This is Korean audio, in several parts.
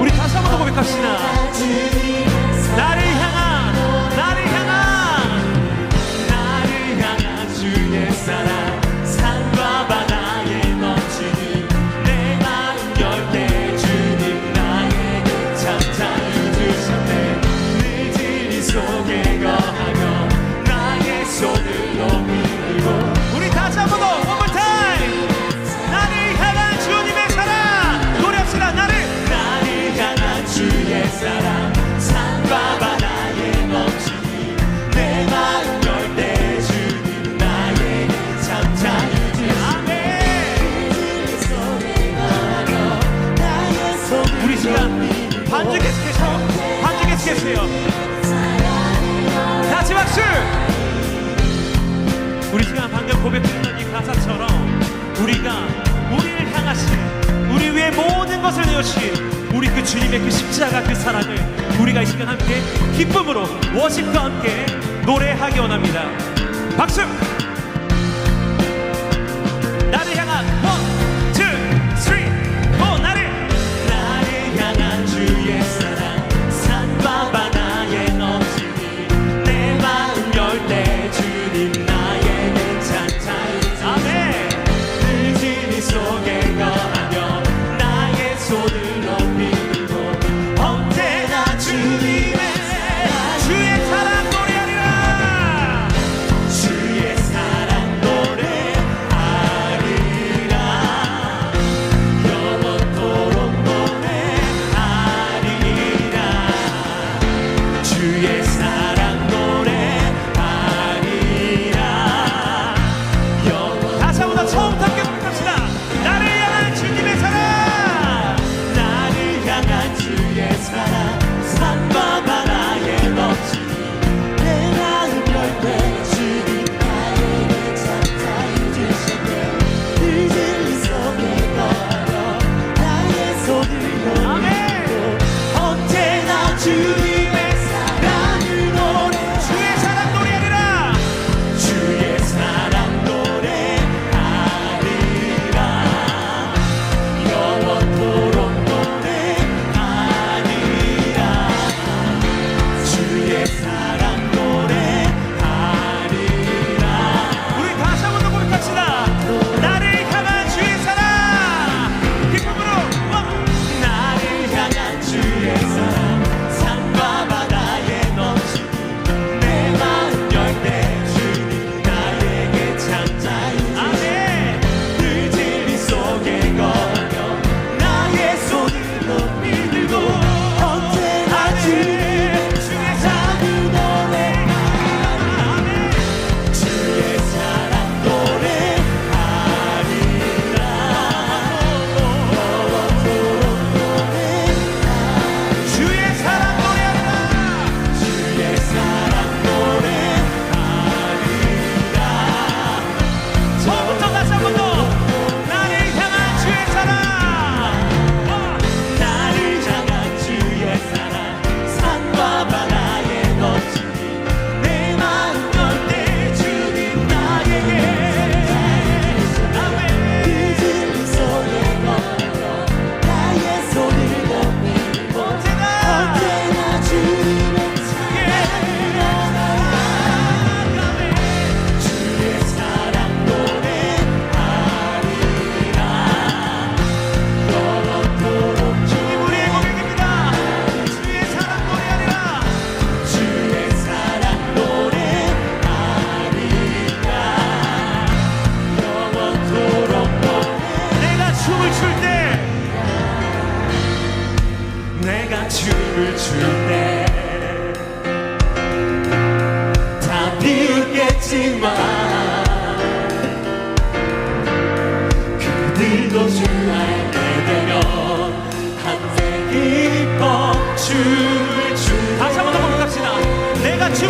우리 다시 한번 더 고백합시다 주 계속해서요. 같이 박수! 우리 시간 방금 고백했던 이 가사처럼 우리가 우리를 향하신 우리 위에 모든 것을 내어주신 우리 그 주님의 그 십자가 그 사랑을 우리가 이 시간 함께 기쁨으로 워십과 함께 노래하기 원합니다. 박수 yeah.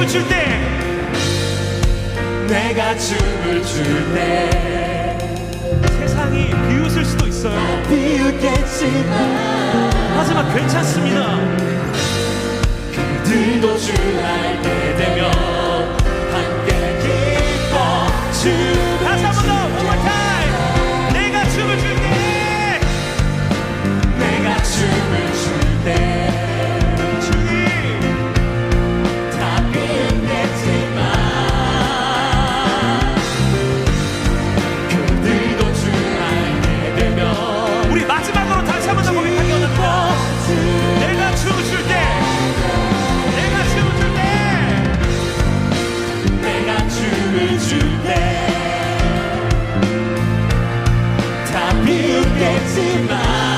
춤을 출 때. 내가 춤을 출 때. 세상이 비웃을 수도 있어요. 비웃겠지만 하지만 괜찮습니다. Galaxy Mind.